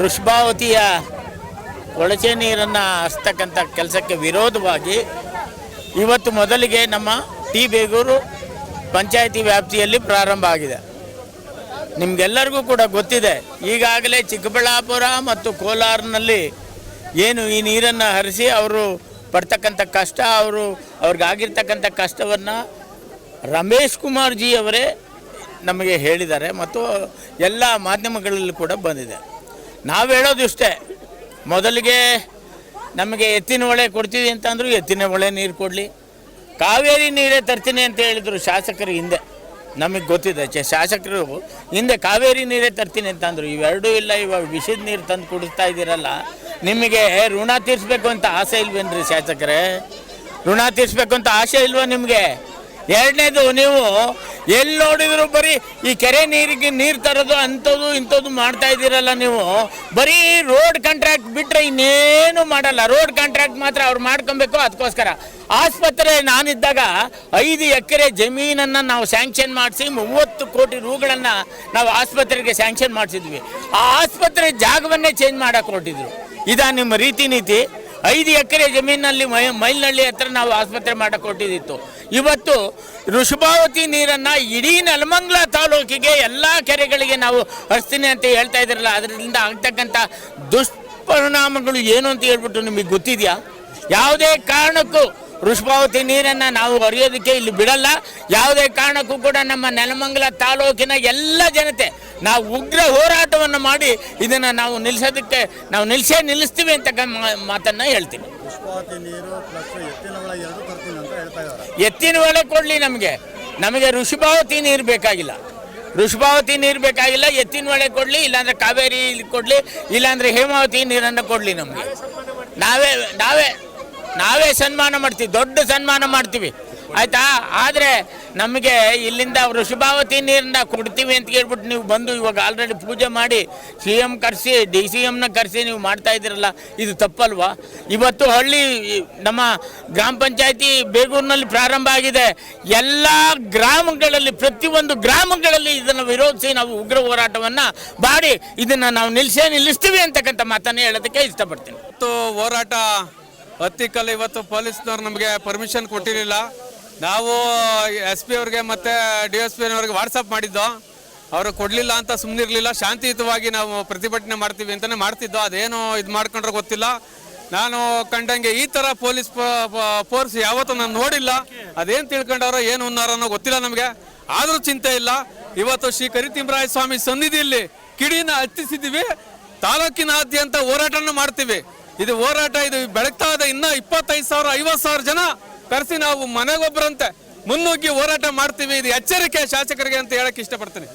ವೃಷಭಾವತಿಯ ಕೊಳಚೆ ನೀರನ್ನು ಹಸ್ತಕ್ಕಂಥ ಕೆಲಸಕ್ಕೆ ವಿರೋಧವಾಗಿ ಇವತ್ತು ಮೊದಲಿಗೆ ನಮ್ಮ ಟಿ ಬೇಗೂರು ಪಂಚಾಯಿತಿ ವ್ಯಾಪ್ತಿಯಲ್ಲಿ ಪ್ರಾರಂಭ ಆಗಿದೆ. ನಿಮಗೆಲ್ಲರಿಗೂ ಕೂಡ ಗೊತ್ತಿದೆ, ಈಗಾಗಲೇ ಚಿಕ್ಕಬಳ್ಳಾಪುರ ಮತ್ತು ಕೋಲಾರನಲ್ಲಿ ಏನು ಈ ನೀರನ್ನು ಹರಿಸಿ ಅವರು ಪಡ್ತಕ್ಕಂಥ ಕಷ್ಟ, ಅವರು ಅವ್ರಿಗಾಗಿರ್ತಕ್ಕಂಥ ಕಷ್ಟವನ್ನು ರಮೇಶ್ ಕುಮಾರ್ ಜಿ ಅವರೇ ನಮಗೆ ಹೇಳಿದ್ದಾರೆ ಮತ್ತು ಎಲ್ಲ ಮಾಧ್ಯಮಗಳಲ್ಲೂ ಕೂಡ ಬಂದಿದೆ. ನಾವು ಹೇಳೋದು ಇಷ್ಟೇ. ಮೊದಲಿಗೆ ನಮಗೆ ಎತ್ತಿನ ಹೊಳೆ ಕೊಡ್ತೀವಿ ಅಂತ ಅಂದರು ಎತ್ತಿನ ಹೊಳೆ ನೀರು ಕೊಡಲಿ. ಕಾವೇರಿ ನೀರೇ ತರ್ತೀನಿ ಅಂತ ಹೇಳಿದರು ಶಾಸಕರು ಹಿಂದೆ. ನಮಗೆ ಗೊತ್ತಿದೆ, ಚ ಶಾಸಕರು ಹಿಂದೆ ಕಾವೇರಿ ನೀರೇ ತರ್ತೀನಿ ಅಂತಂದರು ಇವೆರಡೂ ಇಲ್ಲ ಇವಾಗ ವಿಷದ ನೀರು ತಂದು ಕುಡಿಸ್ತಾ ಇದ್ದೀರಲ್ಲ, ನಿಮಗೆ ಋಣ ತೀರಿಸ್ಬೇಕು ಅಂತ ಆಸೆ ಇಲ್ವೇನ್ರಿ ಶಾಸಕರೇ? ಋಣ ತೀರಿಸ್ಬೇಕು ಅಂತ ಆಸೆ ಇಲ್ವಾ ನಿಮಗೆ? ಎರಡನೇದು ನೀವು ಎಲ್ಲಿ ನೋಡಿದ್ರು ಬರೀ ಈ ಕೆರೆ ನೀರಿಗೆ ನೀರು ತರೋದು ಅಂಥದ್ದು ಇಂಥದ್ದು ಮಾಡ್ತಾ ಇದ್ದೀರಲ್ಲ ನೀವು? ಬರೀ ರೋಡ್ ಕಾಂಟ್ರಾಕ್ಟ್ ಬಿಟ್ಟರೆ ಇನ್ನೇನು ಮಾಡಲ್ಲ. ರೋಡ್ ಕಾಂಟ್ರಾಕ್ಟ್ ಮಾತ್ರ ಅವ್ರು ಮಾಡ್ಕೊಬೇಕು ಅದಕ್ಕೋಸ್ಕರ ಆಸ್ಪತ್ರೆ ನಾನಿದ್ದಾಗ ಐದು ಎಕರೆ ಜಮೀನನ್ನು ನಾವು ಸ್ಯಾಂಕ್ಷನ್ ಮಾಡಿಸಿ ಮೂವತ್ತು ಕೋಟಿ ರೂಗಳನ್ನು ನಾವು ಆಸ್ಪತ್ರೆಗೆ ಸ್ಯಾಂಕ್ಷನ್ ಮಾಡಿಸಿದ್ವಿ. ಆ ಆಸ್ಪತ್ರೆ ಜಾಗವನ್ನೇ ಚೇಂಜ್ ಮಾಡಕ್ಕೆ ಹೊರಟಿದ್ರು. ಇದಾ ನಿಮ್ಮ ರೀತಿ ನೀತಿ ಐದು ಎಕರೆ ಜಮೀನಲ್ಲಿ ಮೈ ಮೈಲ್ನಳ್ಳಿ ಹತ್ರ ನಾವು ಆಸ್ಪತ್ರೆ ಮಾಡಕ್ಕೆ ಕೊಟ್ಟಿದ್ದಿತ್ತು. ಇವತ್ತು ಋಷಭಾವತಿ ನೀರನ್ನು ಇಡೀ ನೆಲಮಂಗ್ಲ ತಾಲೂಕಿಗೆ ಎಲ್ಲ ಕೆರೆಗಳಿಗೆ ನಾವು ಹರಿಸ್ತೀನಿ ಅಂತ ಹೇಳ್ತಾ ಇದ್ರಲ್ಲ, ಅದರಿಂದ ಆಗ್ತಕ್ಕಂಥ ದುಷ್ಪರಿಣಾಮಗಳು ಏನು ಅಂತ ಹೇಳ್ಬಿಟ್ಟು ನಿಮಗೆ ಗೊತ್ತಿದೆಯಾ? ಯಾವುದೇ ಕಾರಣಕ್ಕೂ ವೃಷಭಾವತಿ ನೀರನ್ನು ನಾವು ಹರಿಯೋದಕ್ಕೆ ಇಲ್ಲಿ ಬಿಡಲ್ಲ. ಯಾವುದೇ ಕಾರಣಕ್ಕೂ ಕೂಡ ನಮ್ಮ ನೆಲಮಂಗಲ ತಾಲೂಕಿನ ಎಲ್ಲ ಜನತೆ ನಾವು ಉಗ್ರ ಹೋರಾಟವನ್ನು ಮಾಡಿ ಇದನ್ನು ನಾವು ನಿಲ್ಲಿಸೋದಕ್ಕೆ ನಾವು ನಿಲ್ಲಿಸೇ ನಿಲ್ಲಿಸ್ತೀವಿ ಅಂತ ಮಾತನ್ನು ಹೇಳ್ತೀನಿ. ಎತ್ತಿನ ಒಳೆ ಕೊಡಲಿ ನಮಗೆ. ನಮಗೆ ಋಷಭಾವತಿ ನೀರು ಬೇಕಾಗಿಲ್ಲ. ಋಷಭಾವತಿ ನೀರು ಬೇಕಾಗಿಲ್ಲ ಎತ್ತಿನ ಹೊಳೆ ಕೊಡಲಿ ಇಲ್ಲಾಂದ್ರೆ ಕಾವೇರಿ ಕೊಡಲಿ ಇಲ್ಲಾಂದ್ರೆ ಹೇಮಾವತಿ ನೀರನ್ನು ಕೊಡಲಿ ನಮಗೆ. ನಾವೇ ನಾವೇ ನಾವೇ ಸನ್ಮಾನ ಮಾಡ್ತೀವಿ, ದೊಡ್ಡ ಸನ್ಮಾನ ಮಾಡ್ತೀವಿ. ಆಯ್ತಾ? ಆದರೆ ನಮಗೆ ಇಲ್ಲಿಂದ ವೃಷಭಾವತಿ ನೀರಿಂದ ಕೊಡ್ತೀವಿ ಅಂತ ಹೇಳ್ಬಿಟ್ಟು ನೀವು ಬಂದು ಇವಾಗ ಆಲ್ರೆಡಿ ಪೂಜೆ ಮಾಡಿ ಸಿ ಎಂ ಕರೆಸಿ ಡಿ ಸಿ ಎಮ್ನ ಕರೆಸಿ ನೀವು ಮಾಡ್ತಾ ಇದ್ದೀರಲ್ಲ, ಇದು ತಪ್ಪಲ್ವಾ? ಇವತ್ತು ಹಳ್ಳಿ, ನಮ್ಮ ಗ್ರಾಮ ಪಂಚಾಯತಿ ಬೇಗೂರಿನಲ್ಲಿ ಪ್ರಾರಂಭ ಆಗಿದೆ. ಎಲ್ಲ ಗ್ರಾಮಗಳಲ್ಲಿ, ಪ್ರತಿಯೊಂದು ಗ್ರಾಮಗಳಲ್ಲಿ ಇದನ್ನು ವಿರೋಧಿಸಿ ನಾವು ಉಗ್ರ ಹೋರಾಟವನ್ನು ಮಾಡಿ, ಇದನ್ನು ನಾವು ನಿಲ್ಲಿಸೇ ನಿಲ್ಲಿಸ್ತೀವಿ ಅಂತಕ್ಕಂಥ ಮಾತನ್ನು ಹೇಳೋದಕ್ಕೆ ಇಷ್ಟಪಡ್ತೀನಿ. ಹೋರಾಟ ಹತ್ತಿಕ್ಕಲ್ಲಿ ಇವತ್ತು ಪೊಲೀಸ್ನವ್ರು ನಮಗೆ ಪರ್ಮಿಷನ್ ಕೊಟ್ಟಿರಲಿಲ್ಲ. ನಾವು ಎಸ್ ಪಿ ಅವ್ರಿಗೆ ಮತ್ತು ಡಿ ಎಸ್ ಪಿ ಅವ್ರಿಗೆ ವಾಟ್ಸಪ್ ಮಾಡಿದ್ದು. ಅವರು ಕೊಡಲಿಲ್ಲ ಅಂತ ಸುಮ್ಮನಿರಲಿಲ್ಲ ಶಾಂತಿಯುತವಾಗಿ ನಾವು ಪ್ರತಿಭಟನೆ ಮಾಡ್ತೀವಿ ಅಂತಲೇ ಮಾಡ್ತಿದ್ದೋ, ಅದೇನು ಇದು ಮಾಡ್ಕೊಂಡ್ರೆ ಗೊತ್ತಿಲ್ಲ. ನಾನು ಕಂಡಂಗೆ ಈ ಥರ ಪೊಲೀಸ್ ಫೋರ್ಸ್ ಯಾವತ್ತೂ ನಾನು ನೋಡಿಲ್ಲ. ಅದೇನು ತಿಳ್ಕೊಂಡವ್ರೋ, ಏನು ಉನ್ನಾರೋ ಅನ್ನೋ ಗೊತ್ತಿಲ್ಲ ನಮಗೆ. ಆದರೂ ಚಿಂತೆ ಇಲ್ಲ. ಇವತ್ತು ಶ್ರೀ ಕರಿತಿಂಬರಾಯ ಸ್ವಾಮಿ ಸನ್ನಿಧಿಯಲ್ಲಿ ಕಿಡಿನ ಹತ್ತಿಸಿದ್ದೀವಿ. ತಾಲೂಕಿನಾದ್ಯಂತ ಹೋರಾಟನ ಮಾಡ್ತೀವಿ. ಇದು ಹೋರಾಟ, ಇದು ಬೆಳಗ್ತಾ ಇದೆ. ಇನ್ನ ಇಪ್ಪತ್ತೈದು ಸಾವಿರ, ಐವತ್ತು ಸಾವಿರ ಜನ ಕರೆಸಿ ನಾವು ಮನೆಗೊಬ್ಬರಂತೆ ಮುನ್ನುಗ್ಗಿ ಹೋರಾಟ ಮಾಡ್ತೀವಿ. ಇದು ಎಚ್ಚರಿಕೆ ಶಾಸಕರಿಗೆ ಅಂತ ಹೇಳಕ್ ಇಷ್ಟಪಡ್ತೀನಿ.